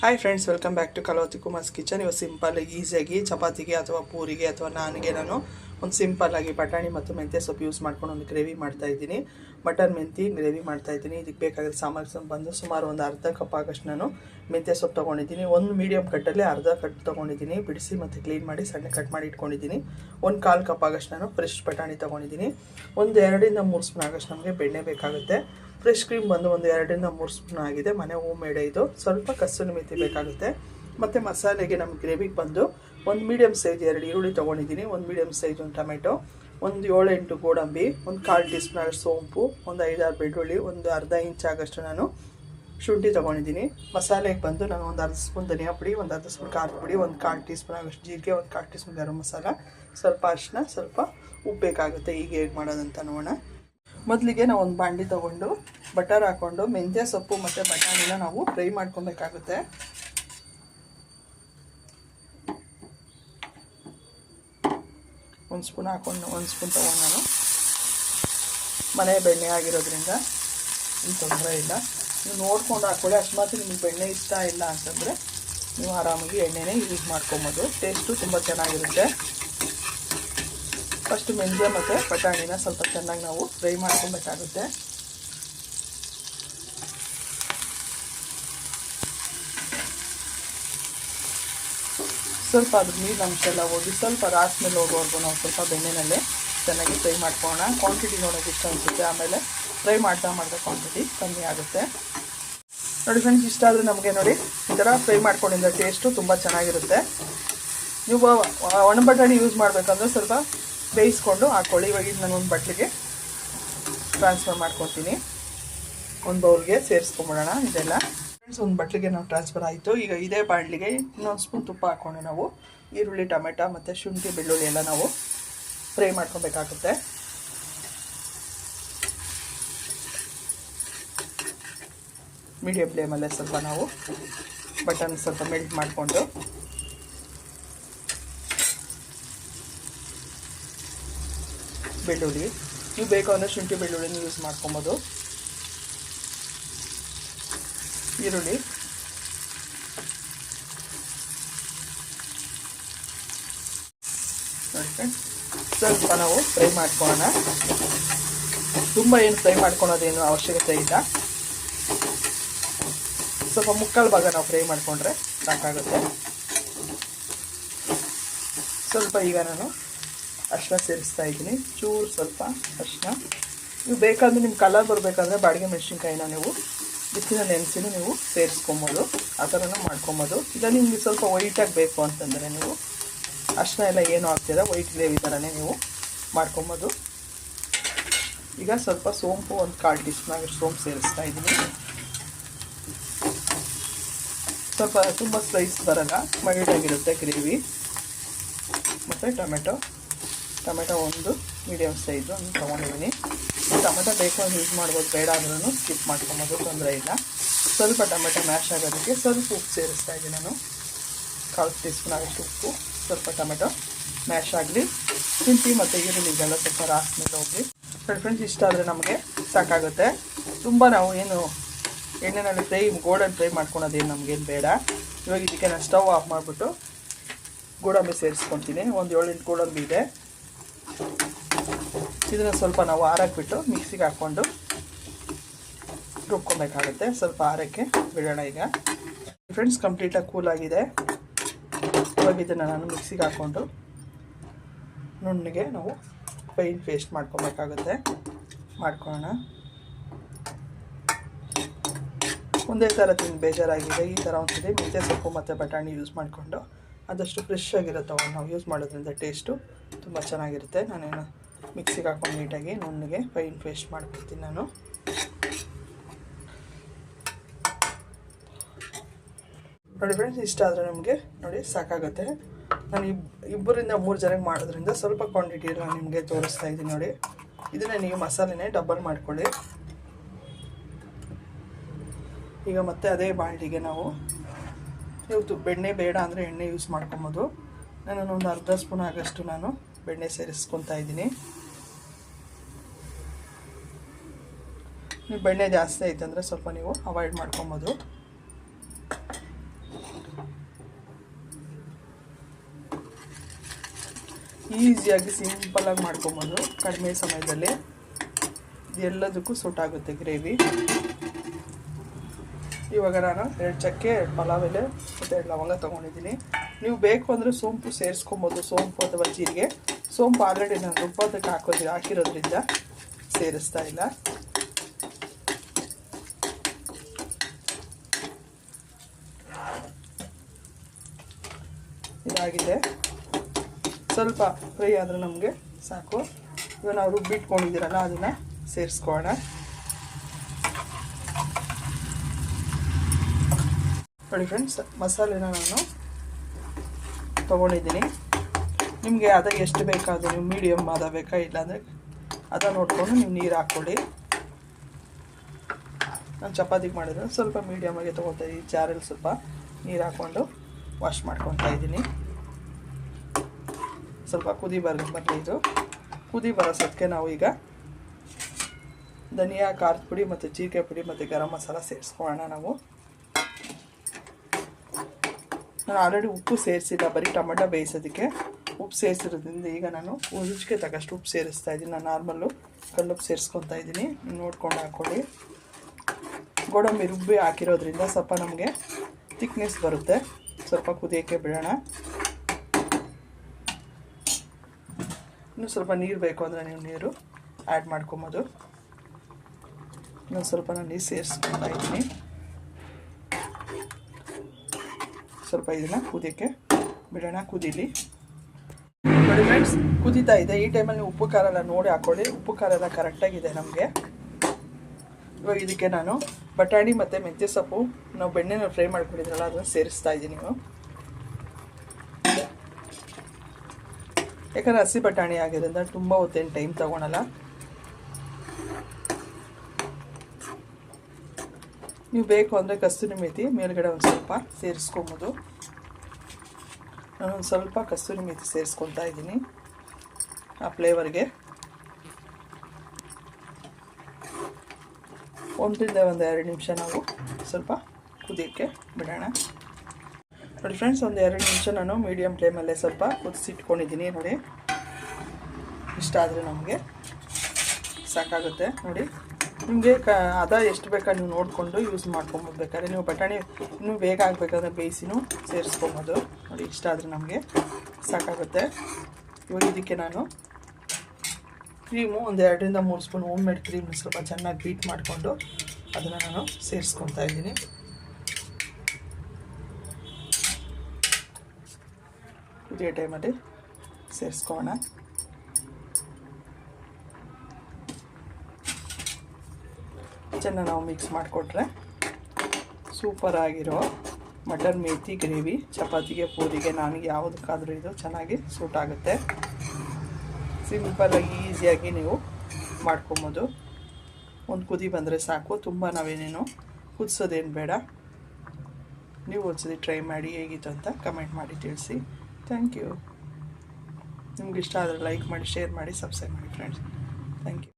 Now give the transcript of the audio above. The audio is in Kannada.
Hi friends welcome back to Kalothi Kumar's kitchen ಇವಾಗ ಸಿಂಪಲ್ ಈಸಿಯಾಗಿ ಚಪಾತಿಗೆ ಅಥವಾ ಪೂರಿಗೆ ಅಥವಾ ನಾನಿಗೆ ನಾನು ಒಂದು ಸಿಂಪಲ್ ಆಗಿ ಬಟಾಣಿ ಮತ್ತು ಮೆಂತ್ಯ ಸೊಪ್ಪು ಯೂಸ್ ಮಾಡ್ಕೊಂಡು ಒಂದು ಗ್ರೇವಿ ಮಾಡ್ತಾ ಇದ್ದೀನಿ. ಮಟನ್ ಮೆಂತಿ ಗ್ರೇವಿ ಮಾಡ್ತಾ ಇದ್ದೀನಿ. ಇದಕ್ಕೆ ಬೇಕಾಗಿರೋ ಸಾಮಗ್ರಿ ಬಂದು ಸುಮಾರು ಒಂದು ಅರ್ಧ ಕಪ್ ಆಗಷ್ಟು ನಾನು ಮೆಂತ್ಯ ಸೊಪ್ಪು ತೊಗೊಂಡಿದ್ದೀನಿ. ಒಂದು ಮೀಡಿಯಮ್ ಕಟ್ಟಲ್ಲಿ ಅರ್ಧ ಕಟ್ ತೊಗೊಂಡಿದ್ದೀನಿ. ಬಿಡಿಸಿ ಮತ್ತು ಕ್ಲೀನ್ ಮಾಡಿ ಸಣ್ಣ ಕಟ್ ಮಾಡಿ ಇಟ್ಕೊಂಡಿದ್ದೀನಿ. ಒಂದು ಕಾಲು ಕಪ್ ಆಗಷ್ಟು ನಾನು ಫ್ರೆಶ್ ಬಟಾಣಿ ತೊಗೊಂಡಿದ್ದೀನಿ. ಒಂದು ಎರಡರಿಂದ ಮೂರು ಸ್ಪೂನ್ ಆಗಷ್ಟು ನಮಗೆ ಬೆಣ್ಣೆ ಬೇಕಾಗುತ್ತೆ. ಫ್ರೆಶ್ ಕ್ರೀಮ್ ಬಂದು ಒಂದು ಎರಡರಿಂದ ಮೂರು ಸ್ಪೂನ್ ಆಗಿದೆ. ಮನೆ ಹೋಮ್ ಮೇಡ್ ಇದು. ಸ್ವಲ್ಪ ಕಸೂರಿ ಮೆಥಿ ಬೇಕಾಗುತ್ತೆ. ಮತ್ತು ಮಸಾಲೆಗೆ ನಮ್ಮ ಗ್ರೇವಿಗೆ ಬಂದು ಒಂದು ಮೀಡಿಯಮ್ ಸೈಜ್ ಎರಡು ಈರುಳ್ಳಿ ತೊಗೊಂಡಿದ್ದೀನಿ. ಒಂದು ಮೀಡಿಯಮ್ ಸೈಜ್ ಒಂದು ಟೊಮೆಟೊ, ಒಂದು ಏಳೆಂಟು ಗೋಡಂಬಿ, ಒಂದು ಕಾಲು ಟೀ ಸ್ಪೂನ್ ಸೋಂಪು, ಒಂದು ಐದಾರು ಬೆಳ್ಳುಳ್ಳಿ, ಒಂದು ಅರ್ಧ ಇಂಚ್ ಆಗಷ್ಟು ನಾನು ಶುಂಠಿ ತೊಗೊಂಡಿದ್ದೀನಿ. ಮಸಾಲೆಗೆ ಬಂದು ನಾನು ಒಂದು ಅರ್ಧ ಸ್ಪೂನ್ ಧನಿಯಾ ಪುಡಿ, ಒಂದು ಅರ್ಧ ಸ್ಪೂನ್ ಖಾರದ ಪುಡಿ, ಒಂದು ಕಾಲು ಟೀ ಸ್ಪೂನ್ ಆಗಷ್ಟು ಜೀರಿಗೆ, ಒಂದು ಕಾಲು ಟೀ ಸ್ಪೂನ್ ಗರಂ ಮಸಾಲ, ಸ್ವಲ್ಪ ಅರಿಶಿನ ಸ್ವಲ್ಪ ಉಪ್ಪು ಬೇಕಾಗುತ್ತೆ. ಈಗ ಹೇಗೆ ಮಾಡೋದಂತ ನೋಡೋಣ. ಮೊದಲಿಗೆ ನಾವು ಒಂದು ಬಾಂಡಿ ತೊಗೊಂಡು ಬಟರ್ ಹಾಕ್ಕೊಂಡು ಮೆಂತ್ಯ ಸೊಪ್ಪು ಮತ್ತು ಬಟಾಣಿನ ನಾವು ಫ್ರೈ ಮಾಡ್ಕೊಬೇಕಾಗುತ್ತೆ. ಒಂದು ಸ್ಪೂನ್ ಹಾಕ್ಕೊಂಡು ಒಂದು ಸ್ಪೂನ್ ತೊಗೊಂಡು ನಾನು. ಮನೆ ಬೆಣ್ಣೆ ಆಗಿರೋದ್ರಿಂದ ಏನು ತೊಂದರೆ ಇಲ್ಲ. ನೀವು ನೋಡ್ಕೊಂಡು ಹಾಕ್ಕೊಳ್ಳಿ ಅಕಸ್ಮಾತ್ ನಿಮಗೆ ಬೆಣ್ಣೆ ಇಷ್ಟ ಇಲ್ಲ ಅಂತಂದರೆ ನೀವು ಆರಾಮಾಗಿ ಎಣ್ಣೆನೇ ಯೂಸ್ ಮಾಡ್ಕೊಬೋದು. ಟೇಸ್ಟು ತುಂಬ ಚೆನ್ನಾಗಿರುತ್ತೆ. ಫಸ್ಟ್ ಮೆಂತ್ಯ ಮತ್ತು ಬಟಾಣಿನ ಸ್ವಲ್ಪ ಚೆನ್ನಾಗಿ ನಾವು ಫ್ರೈ ಮಾಡ್ಕೊಬೇಕಾಗುತ್ತೆ. ಸ್ವಲ್ಪ ಅದ್ರ ನೀರು ಅಂಶ ಎಲ್ಲ ಹೋಗಿ ಸ್ವಲ್ಪ ರಾಸ್ ಮೇಲೆ ಹೋಗೋವರೆಗೂ ನಾವು ಸ್ವಲ್ಪ ಬೆಣ್ಣೆನಲ್ಲೇ ಚೆನ್ನಾಗಿ ಫ್ರೈ ಮಾಡ್ಕೊಳ್ಳೋಣ. ಕ್ವಾಂಟಿಟಿ ನೋಡೋಕೆ ಇಷ್ಟ ಅನಿಸುತ್ತೆ. ಆಮೇಲೆ ಫ್ರೈ ಮಾಡ್ತಾ ಮಾಡ್ತಾ ಕ್ವಾಂಟಿಟಿ ಕಮ್ಮಿ ಆಗುತ್ತೆ. ನೋಡಿ ಫ್ರೆಂಡ್ಸ್ ಇಷ್ಟ ಆದರೆ ನಮಗೆ ನೋಡಿ ಈ ಥರ ಫ್ರೈ ಮಾಡ್ಕೊಂಡಿದ್ದ ಟೇಸ್ಟು ತುಂಬ ಚೆನ್ನಾಗಿರುತ್ತೆ. ನೀವು ಒಣ ಬಟಾಣಿ ಯೂಸ್ ಮಾಡಬೇಕಂದ್ರೆ ಸ್ವಲ್ಪ ಬೇಯಿಸ್ಕೊಂಡು ಹಾಕೊಳ್ಳಿ ಇವಾಗ ನಾನು ಒಂದು ಬಟ್ಲಿಗೆ ಟ್ರಾನ್ಸ್ಫರ್ ಮಾಡ್ಕೊತೀನಿ. ಒಂದು ಬೌಲ್ಗೆ ಸೇರಿಸ್ಕೊಂಬಿಡೋಣ ಇದೆಲ್ಲ. ಫ್ರೆಂಡ್ಸ್ ಒಂದು ಬಟ್ಲಿಗೆ ನಾವು ಟ್ರಾನ್ಸ್ಫರ್ ಆಯಿತು. ಈಗ ಇದೇ ಬಾಣಲಿಗೆ ಇನ್ನೊಂದು ಸ್ಪೂನ್ ತುಪ್ಪ ಹಾಕ್ಕೊಂಡು ನಾವು ಈರುಳ್ಳಿ, ಟೊಮೆಟೊ ಮತ್ತು ಶುಂಠಿ, ಬೆಳ್ಳುಳ್ಳಿ ಎಲ್ಲ ನಾವು ಫ್ರೈ ಮಾಡ್ಕೊಬೇಕಾಗುತ್ತೆ. ಮೀಡಿಯಮ್ ಫ್ಲೇಮಲ್ಲೇ ಸ್ವಲ್ಪ ನಾವು ಬಟನ್ ಸ್ವಲ್ಪ ಮೆಲ್ಟ್ ಮಾಡಿಕೊಂಡು ಬೆಳ್ಳುಳ್ಳಿ. ನೀವು ಬೇಕು ಅಂದರೆ ಶುಂಠಿ ಬೆಳ್ಳುಳ್ಳಿನ ಯೂಸ್ ಮಾಡ್ಕೊಬೋದು. ಈರುಳ್ಳಿ. ಸ್ವಲ್ಪ ನಾವು ಫ್ರೈ ಮಾಡ್ಕೊಳ್ಳೋಣ ತುಂಬ ಏನು ಫ್ರೈ ಮಾಡ್ಕೊಳೋದೇನು ಅವಶ್ಯಕತೆ ಇಲ್ಲ. ಸ್ವಲ್ಪ ಮುಕ್ಕಾಲು ಭಾಗ ನಾವು ಫ್ರೈ ಮಾಡಿಕೊಂಡ್ರೆ ಸಾಕಾಗುತ್ತೆ. ಸ್ವಲ್ಪ ಈಗ ನಾನು ಅರಿಶಿನ ಸೇರಿಸ್ತಾ ಇದ್ದೀನಿ. ಚೂರು ಸ್ವಲ್ಪ ಅರಿಶಿನ. ನೀವು ಬೇಕಾದ್ರೆ ನಿಮ್ಮ ಕಲರ್ ಬರಬೇಕಂದ್ರೆ ಬಾಡಿಗೆ ಮೆಣಸಿನ್ಕಾಯಿನ ನೀವು ಬಿಸಿನ ನೆನೆಸಿನೂ ನೀವು ಸೇರಿಸ್ಕೊಬೋದು. ಆ ಥರನೂ ಮಾಡ್ಕೊಬೋದು. ಇಲ್ಲ ನಿಮಗೆ ಸ್ವಲ್ಪ ವೈಟಾಗಿ ಬೇಕು ಅಂತಂದರೆ ನೀವು ಅರಿಶಿನ ಎಲ್ಲ ಏನು ಆಗ್ತಿದೆ ವೈಟ್ ಗ್ರೇವಿ ಥರನೇ ನೀವು ಮಾಡ್ಕೊಬೋದು. ಈಗ ಸ್ವಲ್ಪ ಸೋಂಪು ಒಂದು ಕಾಲು ಟೀ ಸ್ಪೂನ್ ಸೋಂಪು ಸೇರಿಸ್ತಾ ಇದ್ದೀನಿ. ಸ್ವಲ್ಪ ತುಂಬ ಸ್ಲೈಸ್ ಬರಲ್ಲ ಮೈಲ್ಡಾಗಿರುತ್ತೆ ಗ್ರೇವಿ ಮತ್ತು ಟೊಮೆಟೊ. ಟೊಮೆಟೊ ಒಂದು ಮೀಡಿಯಮ್ ಸೈಜು ಒಂದು ತೊಗೊಂಡಿದ್ದೀನಿ. ಟೊಮೆಟೊ ಬೇಕು ಯೂಸ್ ಮಾಡ್ಬೋದು, ಬೇಡ ಅಂದ್ರೂ ಸ್ಕಿಪ್ ಮಾಡ್ಕೊಬೋದು, ತೊಂದರೆ ಇಲ್ಲ. ಸ್ವಲ್ಪ ಟೊಮೆಟೊ ಮ್ಯಾಶ್ ಆಗೋದಕ್ಕೆ ಸ್ವಲ್ಪ ಉಪ್ಪು ಸೇರಿಸ್ತಾ ಇದ್ದೀನಿ ನಾನು. ಕಾಲು ಟೀ ಸ್ಪೂನ್ ಆಗೋಷ್ಟು ಉಪ್ಪು, ಸ್ವಲ್ಪ ಟೊಮೆಟೊ ಮ್ಯಾಶ್ ಆಗಲಿ. ಶುಂಠಿ ಮತ್ತು ಈರುಳ್ಳಿಗೆಲ್ಲ ಸ್ವಲ್ಪ ರಾಸ್ ಮೇಲೆ ಹೋಗಿ ಫ್ರೆಂಡ್ಸ್ ಇಷ್ಟ ಆದರೆ ನಮಗೆ ಸಾಕಾಗುತ್ತೆ. ತುಂಬ ನಾವು ಏನು ಎಣ್ಣೆನಲ್ಲಿ ಫ್ರೈ ಗೋಲ್ಡನ್ ಫ್ರೈ ಮಾಡ್ಕೊಳೋದೇನು ನಮಗೇನು ಬೇಡ. ಇವಾಗ ಇದಕ್ಕೆ ನಾನು ಸ್ಟವ್ ಆಫ್ ಮಾಡಿಬಿಟ್ಟು ಗೋಡಂಬಿ ಸೇರಿಸ್ಕೊತೀನಿ. ಒಂದು ಏಳೆಂಟು ಗೋಡಂಬಿ ಇದೆ. ಇದನ್ನು ಸ್ವಲ್ಪ ನಾವು ಆರಕ್ಬಿಟ್ಟು ಮಿಕ್ಸಿಗೆ ಹಾಕ್ಕೊಂಡು ರುಬ್ಕೊಬೇಕಾಗುತ್ತೆ. ಸ್ವಲ್ಪ ಆರಕ್ಕೆ ಬಿಡೋಣ ಈಗ. ಫ್ರೆಂಡ್ಸ್ ಕಂಪ್ಲೀಟಾಗಿ ಕೂಲಾಗಿದೆ ಇವಾಗ ಇದನ್ನು ನಾನು ಮಿಕ್ಸಿಗೆ ಹಾಕ್ಕೊಂಡು ನುಣ್ಣಗೆ ನಾವು ಪೈನ್ ಪೇಸ್ಟ್ ಮಾಡ್ಕೊಬೇಕಾಗುತ್ತೆ. ಮಾಡ್ಕೊಳ್ಳೋಣ. ಒಂದೇ ಥರ ತಿಂದು ಬೇಜಾರಾಗಿದೆ. ಈ ಥರ ಒಂದ್ಸತಿ ಮೆಂತ್ಯ ಸೊಪ್ಪು ಮತ್ತು ಬಟಾಣಿ ಯೂಸ್ ಮಾಡಿಕೊಂಡು ಆದಷ್ಟು ಫ್ರೆಶ್ ಆಗಿರುತ್ತೆ ಅವಾಗ ನಾವು ಯೂಸ್ ಮಾಡೋದ್ರಿಂದ ಟೇಸ್ಟು ತುಂಬ ಚೆನ್ನಾಗಿರುತ್ತೆ. ನಾನೇನು ಮಿಕ್ಸಿಗೆ ಹಾಕೊಂಡು ನೀಟಾಗಿ ನುಣ್ಣಗೆ ಫೈನ್ ಪೇಸ್ಟ್ ಮಾಡ್ಕೊಡ್ತೀನಿ ನಾನು. ನೋಡಿ ಫ್ರೆಂಡ್ಸ್ ಇಷ್ಟ ಆದರೆ ನಮಗೆ ನೋಡಿ ಸಾಕಾಗುತ್ತೆ. ನಾನು ಇಬ್, ಇಬ್ಬರಿಂದ ಮೂರು ಜನಕ್ಕೆ ಮಾಡೋದ್ರಿಂದ ಸ್ವಲ್ಪ ಕ್ವಾಂಟಿಟಿ ನಾನು ನಿಮಗೆ ತೋರಿಸ್ತಾ ಇದ್ದೀನಿ ನೋಡಿ. ಇದನ್ನೇ ನೀವು ಮಸಾಲೆನೇ ಡಬಲ್ ಮಾಡ್ಕೊಳ್ಳಿ. ಈಗ ಮತ್ತೆ ಅದೇ ಬಾಂಡಿಗೆ ನಾವು ನೀವು ತು ಬೆಣ್ಣೆ ಬೇಡ ಅಂದರೆ ಎಣ್ಣೆ ಯೂಸ್ ಮಾಡ್ಕೊಬೋದು. ನಾನು ಒಂದು ಅರ್ಧ ಸ್ಪೂನ್ ಆಗಷ್ಟು ನಾನು ಬೆಣ್ಣೆ ಸೇರಿಸ್ಕೊತಾ ಇದ್ದೀನಿ. ನೀವು ಬೆಣ್ಣೆ ಜಾಸ್ತಿ ಆಯ್ತಂದರೆ ಸ್ವಲ್ಪ ನೀವು ಅವಾಯ್ಡ್ ಮಾಡ್ಕೊಬೋದು. ಈಸಿಯಾಗಿ ಸಿಂಪಲಾಗಿ ಮಾಡ್ಕೊಬೋದು ಕಡಿಮೆ ಸಮಯದಲ್ಲಿ. ಇದೆಲ್ಲದಕ್ಕೂ ಸೂಟ್ ಆಗುತ್ತೆ ಗ್ರೇವಿ. ಇವಾಗ ನಾನು ಎರಡು ಚಕ್ಕೆ ಎರಡು ಪಲಾವ್ ಎಲೆ ಮತ್ತು ಎರಡು ಲವಂಗ ತೊಗೊಂಡಿದ್ದೀನಿ. ನೀವು ಬೇಕು ಅಂದರೆ ಸೋಂಪು ಸೇರಿಸ್ಕೊಬೋದು, ಸೋಂಪು ಅಥವಾ ಜೀರಿಗೆ. ಸೋಂಪು ಆಲ್ರೆಡಿ ನಾನು ರುಬ್ಬೋದಕ್ಕೆ ಹಾಕೋದು, ಹಾಕಿರೋದ್ರಿಂದ ಸೇರಿಸ್ತಾ ಇಲ್ಲ. ಇದಾಗಿದೆ. ಸ್ವಲ್ಪ ಫ್ರೈ ಆದರೆ ನಮಗೆ ಸಾಕು. ಇವಾಗ ನಾವು ರುಬ್ಬಿಟ್ಕೊಂಡಿದ್ದೀರಲ್ಲ, ಅದನ್ನು ಸೇರಿಸ್ಕೊಳ್ಳೋಣ. ನೋಡಿ ಫ್ರೆಂಡ್ಸ್ ಮಸಾಲೆನ ನಾನು ತೊಗೊಂಡಿದ್ದೀನಿ. ನಿಮಗೆ ಅದ ಎಷ್ಟು ಬೇಕಾದರೂ, ನೀವು ಮೀಡಿಯಮ್ ಅದ ಬೇಕಾ ಇಲ್ಲಾಂದರೆ ಅದ ನೋಡಿಕೊಂಡು ನೀವು ನೀರು ಹಾಕ್ಕೊಳ್ಳಿ. ನಾನು ಚಪಾತಿಗೆ ಮಾಡಿದ್ರೆ ಸ್ವಲ್ಪ ಮೀಡಿಯಮಾಗೆ ತೊಗೊಳ್ತಾ ಇದ್ದೀನಿ, ಜಾರಲ್ಲಿ ಸ್ವಲ್ಪ ನೀರು ಹಾಕ್ಕೊಂಡು ವಾಶ್ ಮಾಡ್ಕೊತಾ ಇದ್ದೀನಿ. ಸ್ವಲ್ಪ ಕುದಿ ಬರ ಇದು. ಕುದಿ ಬರೋಸೋದಕ್ಕೆ ನಾವು ಈಗ ಧನಿಯಾ, ಖಾರದ ಪುಡಿ ಮತ್ತು ಜೀರಿಗೆ ಪುಡಿ ಮತ್ತು ಗರಂ ಮಸಾಲ ಸೇರಿಸ್ಕೊಳ್ಳೋಣ ನಾವು. ನಾನು ಆಲ್ರೆಡಿ ಉಪ್ಪು ಸೇರಿಸಿಲ್ಲ, ಬರೀ ಟೊಮೆಟೊ ಬೇಯಿಸೋದಕ್ಕೆ. ಉಪ್ಪು ಸೇರಿಸಿರೋದ್ರಿಂದ ಈಗ ನಾನು ರುಚಿಗೆ ತಕ್ಕಷ್ಟು ಉಪ್ಪು ಸೇರಿಸ್ತಾ ಇದ್ದೀನಿ. ನಾನು ನಾರ್ಮಲ್ಲು ಕಲ್ಲುಪ್ಪು ಸೇರಿಸ್ಕೊತಾ ಇದ್ದೀನಿ. ನೋಡ್ಕೊಂಡು ಹಾಕ್ಕೊಳ್ಳಿ. ಗೋಡಂಬಿ ರುಬ್ಬಿ ಹಾಕಿರೋದ್ರಿಂದ ಸ್ವಲ್ಪ ನಮಗೆ ತಿಕ್ನೆಸ್ ಬರುತ್ತೆ. ಸ್ವಲ್ಪ ಕುದಿಯೋಕ್ಕೆ ಬಿಡೋಣ. ಇನ್ನೂ ಸ್ವಲ್ಪ ನೀರು ಬೇಕು ಅಂದರೆ ನೀವು ನೀರು ಆ್ಯಡ್ ಮಾಡ್ಕೊಬೋದು. ಇನ್ನೊಂದು ಸ್ವಲ್ಪ ನಾನು ನೀರು ಸೇರಿಸ್ಕೊತಾ ಇದ್ದೀನಿ. ಸ್ವಲ್ಪ ಇದನ್ನು ಕುದಿಯೋಕ್ಕೆ ಬಿಡೋಣ, ಕುದೀಲಿ. ನೋಡಿ ಫ್ರೆಂಡ್ಸ್ ಕುದೀತಾ ಇದೆ. ಈ ಟೈಮಲ್ಲಿ ಉಪ್ಪು ಖಾರ ಎಲ್ಲ ನೋಡಿ ಹಾಕ್ಕೊಳ್ಳಿ ಉಪ್ಪು ಖಾರ ಎಲ್ಲ ಕರೆಕ್ಟಾಗಿದೆ ನಮಗೆ. ಇವಾಗ ಇದಕ್ಕೆ ನಾನು ಬಟಾಣಿ ಮತ್ತು ಮೆಂತ್ಯ ಸೊಪ್ಪು, ನಾವು ಬೆಣ್ಣೆನ ಫ್ರೈ ಮಾಡ್ಕೊಂಡಿದ್ರಲ್ಲ, ಅದನ್ನು ಸೇರಿಸ್ತಾ ಇದ್ದೀನಿ ನೀವು ಯಾಕಂದರೆ ಹಸಿ ಬಟಾಣಿ ಆಗಿರೋದ್ರಿಂದ ತುಂಬ ಹೊತ್ತೇನು ಟೈಮ್ ತೊಗೊಳಲ್ಲ. ನೀವು ಬೇಕು ಅಂದರೆ ಕಸ್ತೂರಿ ಮೇಥಿ ಮೇಲ್ಗಡೆ ಒಂದು ಸ್ವಲ್ಪ ಸೇರಿಸ್ಕೊಬೋದು. ನಾನೊಂದು ಸ್ವಲ್ಪ ಕಸ್ತೂರಿ ಮೇಥಿ ಸೇರಿಸ್ಕೊತಾ ಇದ್ದೀನಿ ಆ ಫ್ಲೇವರ್ಗೆ. ಒಂದರಿಂದ ಒಂದು ಎರಡು ನಿಮಿಷ ನಾವು ಸ್ವಲ್ಪ ಕುದಿಯೋಕ್ಕೆ ಬಿಡೋಣ. ನೋಡಿ ಫ್ರೆಂಡ್ಸ್, ಒಂದು ಎರಡು ನಿಮಿಷ ನಾನು ಮೀಡಿಯಮ್ ಫ್ಲೇಮಲ್ಲೇ ಸ್ವಲ್ಪ ಕುದಿಸಿಟ್ಕೊಂಡಿದ್ದೀನಿ. ನೋಡಿ, ಇಷ್ಟ ಆದರೆ ನಮಗೆ ಸಾಕಾಗುತ್ತೆ. ನೋಡಿ ನಿಮಗೆ ಕ ಅದ ಎಷ್ಟು ಬೇಕಾ ನೀವು ನೋಡಿಕೊಂಡು ಯೂಸ್ ಮಾಡ್ಕೊಬೋದು ಬೇಕಾದ್ರೆ ನೀವು ಬಟಾಣಿ ಇನ್ನೂ ಬೇಗ ಆಗಬೇಕಾದ್ರೆ ಬೇಯಿಸಿನೂ ಸೇರಿಸ್ಕೊಬೋದು. ನೋಡಿ, ಇಷ್ಟ ಆದರೆ ನಮಗೆ ಸಾಕಾಗುತ್ತೆ. ಇವಾಗ ಇದಕ್ಕೆ ನಾನು ಕ್ರೀಮು ಒಂದು ಎರಡರಿಂದ ಮೂರು ಸ್ಪೂನ್ ಹೋಮ್ ಮೇಡ್ ಕ್ರೀಮ್ ಸ್ವಲ್ಪ ಚೆನ್ನಾಗಿ ಬೀಟ್ ಮಾಡಿಕೊಂಡು ಅದನ್ನು ನಾನು ಸೇರಿಸ್ಕೊತಾ ಇದ್ದೀನಿ. ಇದೇ ಟೈಮಲ್ಲಿ ಸೇರಿಸ್ಕೊಳ್ಳೋಣ. ಚೆನ್ನಾಗಿ ನಾವು ಮಿಕ್ಸ್ ಮಾಡಿಕೊಟ್ರೆ ಸೂಪರ್ ಆಗಿರೋ ಮಟನ್ ಮೇಥಿ ಗ್ರೇವಿ ಚಪಾತಿಗೆ, ಪೂರಿಗೆ, ನನಗೆ ಯಾವುದಕ್ಕಾದರೂ ಇದು ಚೆನ್ನಾಗಿ ಸೂಟ್ ಆಗುತ್ತೆ. ಸಿಂಪಲ್ಲಾಗಿ ಈಸಿಯಾಗಿ ನೀವು ಮಾಡ್ಕೊಬೋದು. ಒಂದು ಕುದಿ ಬಂದರೆ ಸಾಕು. ತುಂಬ ನಾವೇನೇನು ಕುದಿಸೋದೇನು ಬೇಡ. ನೀವು ಒಂದ್ಸತಿ ಟ್ರೈ ಮಾಡಿ ಹೇಗಿತ್ತು ಅಂತ ಕಮೆಂಟ್ ಮಾಡಿ ತಿಳಿಸಿ. ಥ್ಯಾಂಕ್ ಯು ನಿಮ್ಗೆ ಇಷ್ಟ ಆದರೆ ಲೈಕ್ ಮಾಡಿ ಶೇರ್ ಮಾಡಿ ಸಬ್ಸ್ಕ್ರೈಬ್ ಮಾಡಿ ಫ್ರೆಂಡ್ಸ್ ಥ್ಯಾಂಕ್ ಯು